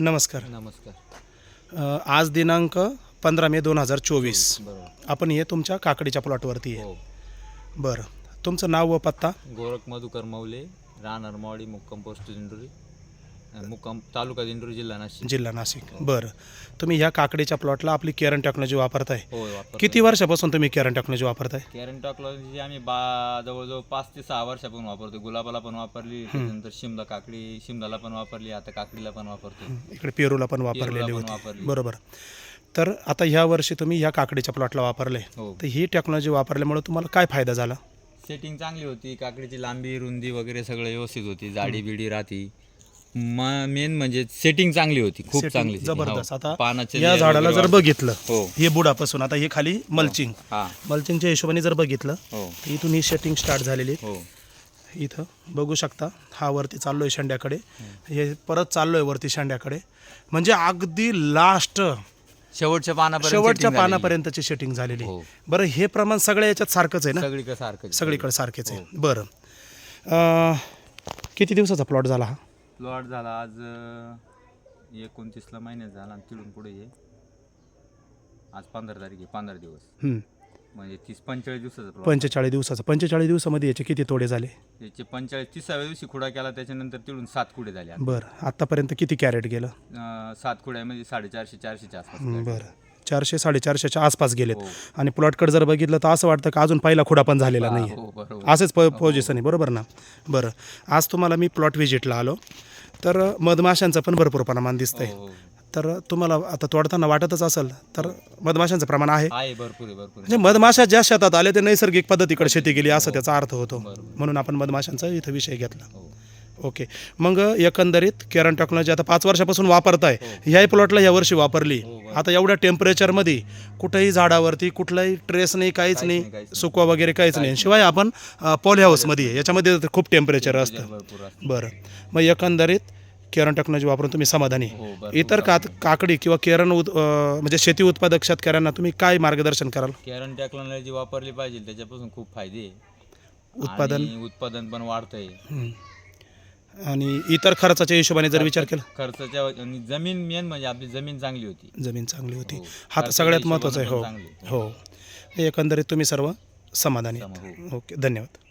नमस्कार. नमस्कार. अ, आज दिनांक पंधरा मे दोन हजार चोवीस. बरोबर. आपण हे तुमच्या काकडीच्या प्लॉटवरती आहे. हो. बरं. तुमचं नाव व पत्ता? गोरख मधुकर मौले राहणार मावडी मुक्काम पोस्ट दिंडोरी. अ, मुक्काम तालुका दिंडोरी जिल्हा नाशिक. जिल्हा नाशिक. बरं. तुम्ही ह्या काकडीच्या प्लॉटला आपली केरन टेक्नॉलॉजी वापरताय. हो किती वर्षापासून तुम्ही केरन टेक्नॉलॉजी वापरताय? कॅरन टेक्नॉलॉजी आम्ही बा जवळजवळ पाच ते सहा वर्षापासून वापरतो गुलाबाला पण वापरली त्याच्यानंतर शिमला काकडी शिमलाला पण वापरली आता काकडीला पण वापरतो इकडे पेरूला पण वापरलेली पेरूला पण होती. वापरली. बरोबर. तर आता ह्या वर्षी तुम्ही ह्या काकडीच्या प्लॉटला वापरले. हो. तर ही टेक्नॉलॉजी वापरल्यामुळे तुम्हाला काय फायदा झाला? सेटिंग चांगली होती. काकडीची लांबी रुंदी वगैरे सगळं व्यवस्थित होती. जाडी बिडी राहती. मेन म्हणजे सेटिंग चांगली होती. खूप Setting चांगली setting. जबरदस्त. हो. आता पानाचे या layer झाडाला वगैरे जर बघितलं हो. हे बुडापासून आता हे खाली मल्चिंग हा. मल्चिंगच्या हिशोबाने जर बघितलं हो. तर इथून ही सेटिंग स्टार्ट झालेली आहे. हो. इथं बघू शकता हा वरती चाललोय शेंड्याकडे. हे परत चाललोय वरती शेंड्याकडे. म्हणजे अगदी लास्ट शेवटच्या पानापर्यंत शेवटच्या setting झालेली. पानापर्यंतची सेटिंग झालेली आहे. हो. बरं हे प्रमाण सगळ्या याच्यात सारखंच आहे ना? सगळीकडे सारखं सगळीकडे सारखेच आहे. बरं. अं, किती दिवसाचा प्लॉट झाला हा? प्लॉट झाला आज एकोणतीसला महिन्यात झाला आणि तिथून पुढे ये आज पंधरा तारीख आहे पंधरा दिवस. हम्म. म्हणजे तीस पंचेचाळीस दिवसाचा प्लॉट पंचेचाळीस दिवसाचा. पंचेचाळीस दिवसामध्ये याचे किती तोडे झाले? याचे पंचेचाळीस तिसाव्या दिवशी खुडा केला त्याच्यानंतर तिथून सात खुडे झाले. बरं. आत्तापर्यंत किती कॅरेट गेलं? अं, सात खुड्यामध्ये साडेचारशे चारशेच्या आसपास बरं. चारशे साडेचारशेच्या आसपास गेलेत. हो. आणि प्लॉटकडे जर बघितलं तर असं वाटतं की अजून पहिला खुडा पण झालेला नाही हो बरोबर. असंच प पोझिशन आहे बरोबर ना? बरं. आज तुम्हाला मी प्लॉट व्हिजिटला आलो. तर मधमाशांचं पण भरपूर प्रमाण दिसतंय. हो, हो. तर तुम्हाला आता तोडताना वाटतच असेल तर मधमाशांचं प्रमाण आहे. आहे भरपूर आहे भरपूर आहे. म्हणजे मधमाशा ज्या शेतात आल्या ते नैसर्गिक पद्धतीकडे शेती केली असा त्याचा अर्थ होतो. म्हणून आपण मधमाशांचा इथं विषय घेतला. हो. ओके. मग एकंदरीत केरन टेक्नॉलॉजी आता पाच वर्षापासून वापरताय ह्याही प्लॉटला या वर्षी वापरली. आता एवढ्या टेम्परेचरमध्ये कुठेही झाडावरती कुठलाही ट्रेस नाही काहीच नाही, सुकवा वगैरे काहीच नाही. शिवाय आपण पॉली हाऊसमध्ये याच्यामध्ये खूप टेम्परेचर असतं. बरं. मग एकंदरीत केरन टेक्नॉलॉजी वापरून तुम्ही समाधानी आहे. हो इतर का काकडी किंवा केरन उत अं, म्हणजे शेती उत्पादक शेतकऱ्यांना तुम्ही काय मार्गदर्शन कराल? कॅरन टेक्नॉलॉजी वापरली पाहिजे त्याच्यापासून खूप फायदे. उत्पादन? उत्पादन पण वाढतंय. हं. आणि इतर खर्चाच्या हिशोबाने जर विचार केला? खर्चाच्या आणि जमीन मेन म्हणजे आपली जमीन चांगली होती. जमीन चांगली होती. हो. हा तर सगळ्यात महत्त्वाचा आहे. हो. पण हो. एकंदरीत तुम्ही सर्व समाधानी चांगली. आहेत. ओके धन्यवाद.